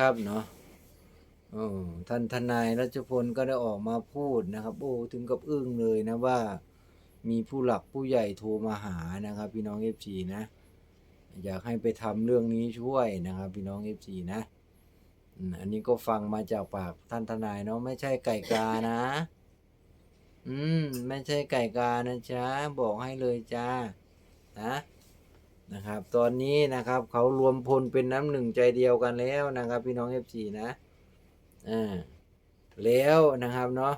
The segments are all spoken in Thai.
ครับเนาะออท่านทนายรัชพลก็ได้ออกมาพูดนะครับ โอ้ถึงกับอึ้งเลยนะว่า มีผู้หลักผู้ใหญ่โทรมาหานะครับ พี่น้องเอฟซีนะ อยากให้ไปทำเรื่องนี้ช่วยนะครับ พี่น้องเอฟซีนะอันนี้ก็ฟังมาจากปากท่านทนายเนาะไม่ใช่ไก่กานะ อืม ไม่ใช่ไก่กานะจ๊ะบอกให้เลยจ้านะ นะครับ ตอนนี้นะครับเขารวมพลเป็นน้ำหนึ่งใจเดียวกันแล้วนะครับ พี่น้องเอฟซีนะอ่าแล้วนะครับเนาะ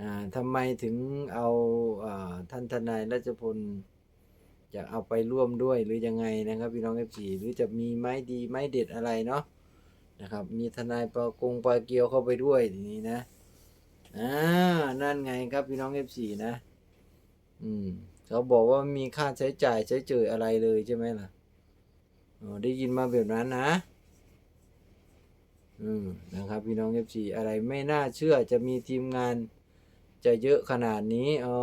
อ่าทำไมถึงเอาอ่าท่านทนายรัชพลจะเอาไปร่วมด้วยหรือยังไงนะครับ พี่น้องเอฟซีหรือจะมีไม้ดีไม้เด็ดอะไรเนาะนะครับ มีทนายปากงปาเกียวเข้าไปด้วยทีนี้นะอ่านั่นไงครับพี่น้องเอฟซีนะ อืม เขาบอกว่ามีค่าใช้จ่ายใช้เจออะไรเลยใช่ไหมล่ะอ๋อได้ยินมาแบบนั้นนะ อืมนะครับพี่น้องเอฟซีอะไรไม่น่าเชื่อจะมีทีมงานจะเยอะขนาดนี้อ๋อ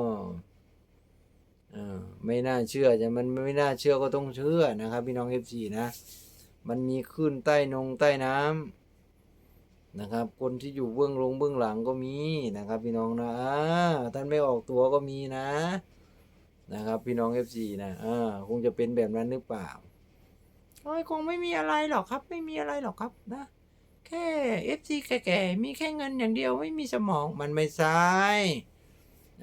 อ่าไม่น่าเชื่อจะมันไม่น่าเชื่อก็ต้องเชื่อนะครับ พี่น้องเอฟซีนะ มันมีขึ้นใต้นงใต้น้ำนะครับ คนที่อยู่เบื้องลงเบื้องหลังก็มีนะครับ พี่น้องนะอท่านไม่ออกตัวก็มีนะ นะครับ พี่น้องเอฟซีนะอ่าคงจะเป็นแบบนั้นหรือเปล่าโอ้ยคงไม่มีอะไรหรอกครับ ไม่มีอะไรหรอกครับนะ แค่เอฟซีแก่ๆมีแค่เงินอย่างเดียวไม่มีสมองมันไม่ใช่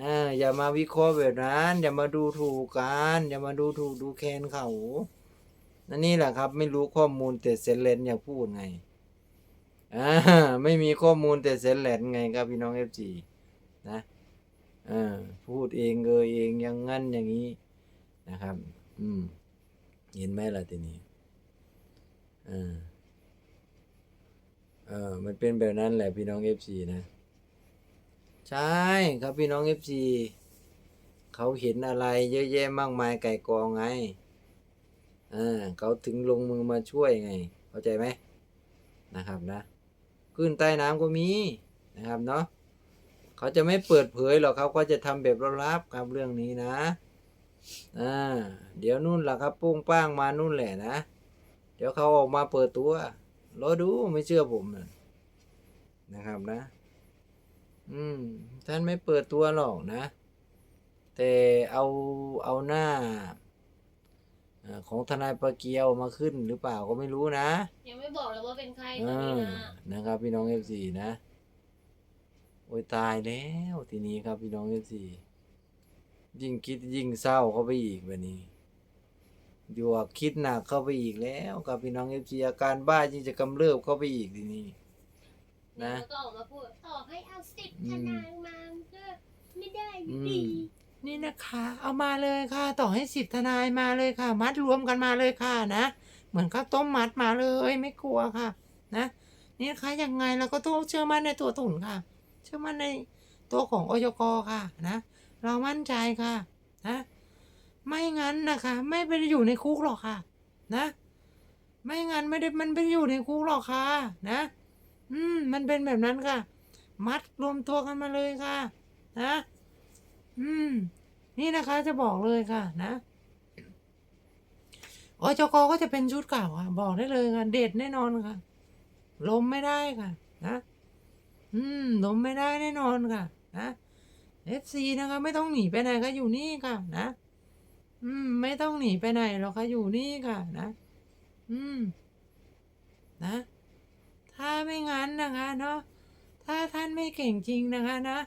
อ่าอย่ามาวิเคราะห์แบบนั้น อย่ามาดูถูกกันอย่ามาดูถูกดูแคลนเขานั่นนี่แหละครับ ไม่รู้ข้อมูลแต่เซนเลนอยากพูดไงอ่าไม่มีข้อมูลแต่เซนเลนไงครับพี่น้องเอฟจีนะ พูดเองเออเองอย่างงั้นอย่างนี้นะครับ อืม เห็นไหมล่ะทีนี้อ่าเออมันเป็นแบบนั้นแหละพี่น้องเอฟซีนะ ใช่ครับพี่น้องเอฟซีเขาเห็นอะไรเยอะแยะมากมายไก่กองไงอ่าเขาถึงลงมือมาช่วยไง เข้าใจไหมนะครับนะขึ้นใต้น้ำก็มีนะครับเนาะ เขาจะไม่เปิดเผยหรอกเขาก็จะทำแบบลับๆครับเรื่องนี้นะอ่าเดี๋ยวนู่นล่ะครับปุ้งป้างมานู่นแหละนะ เดี๋ยวเขาออกมาเปิดตัวรอดูไม่เชื่อผมนะนะครับนะ อืม ท่านไม่เปิดตัวหรอกนะ แต่เอาเอาหน้าอ่าของทนายประเกียวมาขึ้นหรือเปล่าก็ไม่รู้นะ ยังไม่บอกเลยว่าเป็นใครตอนอ่านี้นะนะครับพี่น้องเอฟซีนะ โอ้ยตายแล้วทีนี้ครับพี่น้องเอฟซียิ่งคิดยิ่งเศร้าเข้าไปอีกแบบนี้อยู่ว่าคิดหนักเข้าไปอีกแล้วครับพี่น้องเอฟซีอาการบ้ายิ่งจะกำเริบเข้าไปอีกทีนี้ นะแล้วก็ออกมาพูดต่อให้เอาสิบอืทมนายมาก็ไม่ได้อยู่อืดีมนี่นะคะ เอามาเลยค่ะ ต่อให้สิบทนายมาเลยค่ะ มัดรวมกันมาเลยค่ะนะ เหมือนข้าวต้มมัดมาเลยไม่กลัวค่ะ นะ นี่นะคะยังไงเราก็ต้องเชื่อมั่นในตัวตุ่นค่ะ เชื่อมั่นในตัวของอยกค่ะนะ เรามั่นใจค่ะนะไม่งั้นนะคะ ไม่ไปอยู่ในคุกหรอกค่ะ นะ ไม่งั้นไม่ได้มันไปอยู่ในคุกหรอกค่ะ นะ อืม มันเป็นแบบนั้นค่ะ มัดรวมตัวกันมาเลยค่ะ นะ อืม นี่นะคะจะบอกเลยค่ะ นะอจกก็จะเป็นชุดเก่าค่ะ บอกได้เลยค่ะ เด็ดแน่นอนค่ะ ล้มไม่ได้ค่ะ นะ อืมล้มไม่ได้แน่นอนค่ะ นะเอฟซีนะคะ ไม่ต้องหนีไปไหนค่ะอยู่นี่ค่ะ นะ อืม ไม่ต้องหนีไปไหนหรอกค่ะอยู่นี่ค่ะ นะ อืม นะ ถ้าไม่งั้นนะคะเนาะถ้าท่านไม่เก่งจริงนะคะนะ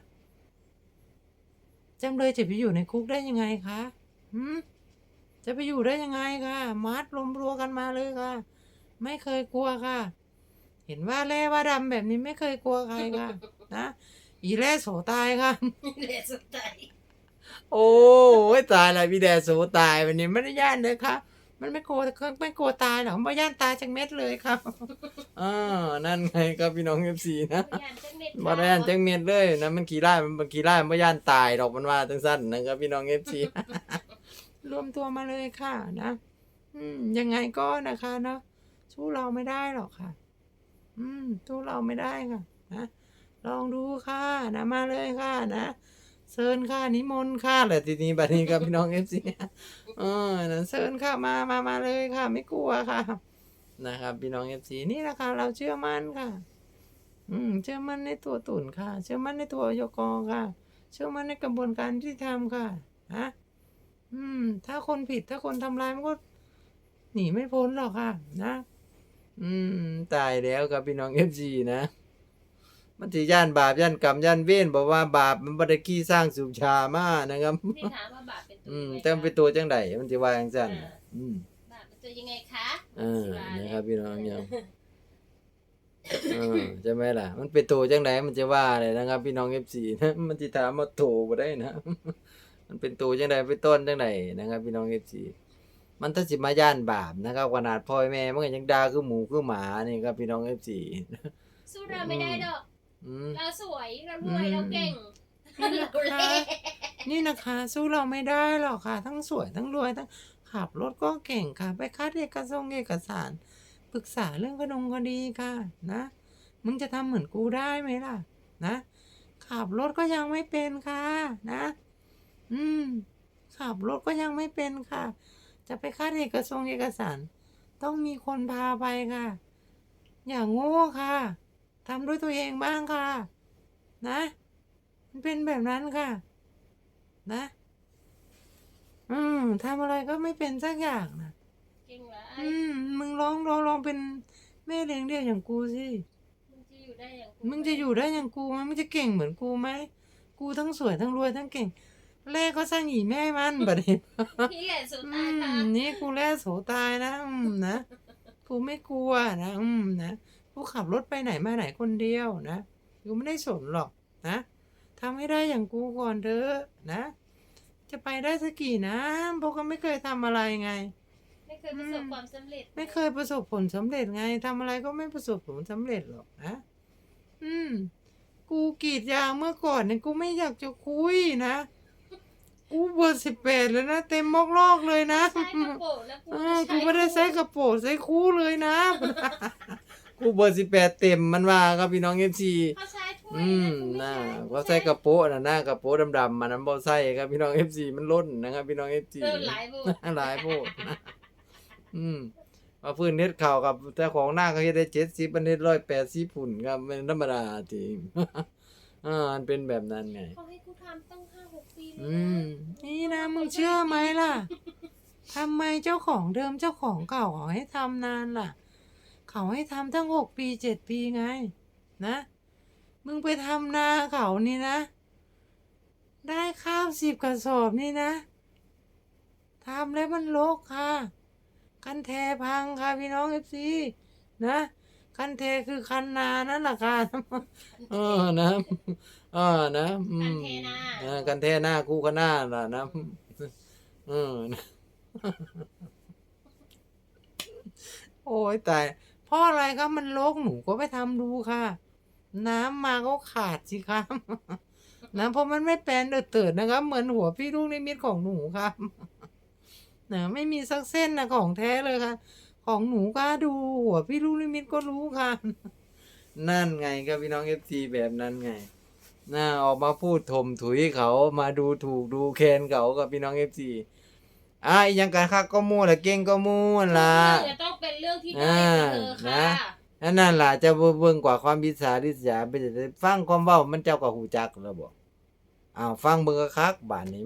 จำเลยจะไปอยู่ในคุกได้ยังไงคะหืมจะไปอยู่ได้ยังไงคะมัดรวมรัวกันมาเลยค่ะ ไม่เคยกลัวค่ะ เห็นว่าแร่ว่าดำแบบนี้ไม่เคยกลัวใครค่ะ นะอีแร่โสตายค่ะ เลสไตล์โอ้ยตายแล้วพี่แดโสตายวันนี้ไม่ได้ย่านเลยค่ะ มันไม่กลัวไม่กลัวตายหรอกไม่ย่านตายจากเม็ดเลยครับอ่านั่นไงครับพี่น้องเอฟซีนะยานจังเม็ดบ่ได้ย่านจังเม็ดเลยนะมันขี่ไล่มันขี่ไล่มันบ่ย่านตายดอกมันว่าจังสั้นนะครับพี่น้องเอฟซี รวมตัวมาเลยค่ะนะ อืมยังไงก็นะคะเนาะสู้เราไม่ได้หรอกค่ะ อืมสู้เราไม่ได้ค่ะนะลองดูค่ะนะมาเลยค่ะนะเชิญค่ะนิมนต์ค่ะแหละทีนี้บัดนี้ครับพี่น้องเอฟซีเออนะเชิญค่ะมามามาเลยค่ะ ไม่กลัวค่ะ นะครับพี่น้องเอฟซีนี่แหละค่ะเราเชื่อมั่นค่ะ อืม เชื่อมั่นในตัวตุ่นค่ะ เชื่อมั่นในตัวยกอค่ะ เชื่อมั่นในกระบวนการที่ทำค่ะฮะอืม ถ้าคนผิดถ้าคนทำร้ายมันก็หนีไม่พ้นหรอกค่ะ นะ อืม ตายแล้วครับพี่น้องเอฟซีนะ มันสิย่านบาปย่านกรรมย่านเวรบอกว่าบาปมันบ่ได้ขี้สร้างสุชามานะครับ ที่ถามว่าบาปเป็นตัวอืมยังไงแต่มันเป็นตัวจังไดมันสิว่าจังซั่นอ่าอืม บาปเป็นตัวยังไงคะเออนะครับพี่น้องเนี่ยเออใช่ไหมล่ะ มันเป็นตัวจังไดมันจะว่าเลยนะครับ พี่น้อง FC นะมันสิถามมาโตบ่ได้นะ มันเป็นตัวจังไดเป็นต้นจังไดนะครับ พี่น้อง FC มันถ้าสิมาย่านบาปนะครับขนาดพ่อแม่มันก็ยังด่าคือหมูคือหมานี่ครับพี่น้อง FC สู้เราไม่ได้ดอกอืมเราสวยเรารวยเราเก่งอืมเราเล่นี่นะคะ สู้เราไม่ได้หรอกค่ะ ทั้งสวยทั้งรวยทั้งขับรถก็เก่งค่ะ ไปคัดเอกสารเอกสารปรึกษาเรื่องขนงคดีค่ะ นะมึงจะทำเหมือนกูได้ไหมล่ะ นะขับรถก็ยังไม่เป็นค่ะ นะ อืมขับรถก็ยังไม่เป็นค่ะ จะไปคัดเอกสารเอกสาร ต้องมีคนพาไปค่ะ อย่างโง่ค่ะทำด้วยตัวเองบ้างค่ะ นะ มันเป็นแบบนั้นค่ะ นะ อืมทำอะไรก็ไม่เป็นสักอย่างนะเก่งไรอืม มึงลองลองลองเป็นแม่เลี้ยงเดี่ยวอย่างกูสิ มึงจะอยู่ได้อย่างกูมึงจะอยู่ได้อย่างกูไหมมึงจะเก่งเหมือนกูไหม กูทั้งสวยทั้งรวยทั้งเก่ง แรกก็สร้างหยีแม่มันบัดนี้พี่แหละสุดอืตายมค่ะนี่กูแล่โสตายนะอืมนะกูไม่กลัวนะอืมนะกูขับรถไปไหนมาไหนคนเดียวนะกูไม่ได้สนหรอกนะทำให้ได้อย่างกูก่อนเถอะนะ จะไปได้สักกี่นะเพราะก็ไม่เคยทำอะไรไง ไม่เคยประสบความสำเร็จไม่เคยประสบผลสำเร็จไงทำอะไรก็ไม่ประสบผลสำเร็จหรอกนะอืม กูกรีดยางเมื่อก่อนเนี่ยกูไม่อยากจะคุยนะ กูเบอร์สิบแปดแล้วนะ เต็มมอกลอกเลยนะใช้กระโปรงแล้วกูเออกูไม่ได้ใส่กระโปรงใส่คู่เลยนะ กูเบอร์สิบแปดเต็มมันว่าครับพี่น้องเอฟซี เขาใช้ถ้วยอืมกูไม่น่าใช้ว่าใส่กระโปรงน่ะหน้ากระโปรงดำๆมันนั้นบ่ใส่ครับพี่น้องเอฟซีมันล้นนะครับพี่น้องเอฟซีเออหลายบุหลายโพดอืมมาพื้นเฮ็ดข่าวกับแต่ของหน้าเขาเฮ็ดได้เจ็ดสิบมันเฮ็ดร้อยแปดสิบพุ่นครับเป็นธรรมดาจริง อ่ามันเป็นแบบนั้นไง เขาให้กูทำตั้งห้าหกปีเลยอืม นี่นะมึงเชื่อไหมล่ะทำไมเจ้าของเดิมเจ้าของเก่าเขาให้ทำนานล่ะ เขาให้ทำตั้งหกปีเจ็ดปีไง นะ มึงไปทำนาเขานี่นะ ได้ข้าวสิบกระสอบนี่นะทำแล้วมันลกค่ะคันแทพังค่ะพี่น้องเอฟซีนะ คันเทคือคันนานั่นแหละค่ะเออนะเออนะอืคันมเทนาเออกันแท่หน้าคู่กันหน้าล่ะนะเออนะโอ้ยตายเพราะอะไรครับมันโลกหนูก็ไปทำดูค่ะ น้ำมาก็ขาดสิครับนะเพราะมันไม่แปลนเดือดเติดนะครับ เหมือนหัวพี่ลูกนิมิตของหนูครับนะไม่มีสักเส้นนะของแท้เลยค่ะ ของหนูก็ดูหัวพี่ลูกนิมิตก็รู้ค่ะ นั่นไงครับพี่น้องเอฟซีแบบนั้นไงน่าออกมาพูดถมถุยเขามาดูถูกดูแคลนเขากับพี่น้องเอฟซีอะอีหยังกันคักก็มู่ละเก่งก็มู่นั่นล่ะเรื่องจะต้องเป็นเรื่องที่ได้กับเธอค่ะนั่นนั่นล่ะจะเบิ่งกว่าความพิสาริษยาไปจะฟังความเว้ามันเจ้าก็หูจักแล้วบ่อ้าวฟังเบิ่งคักๆบาดนี้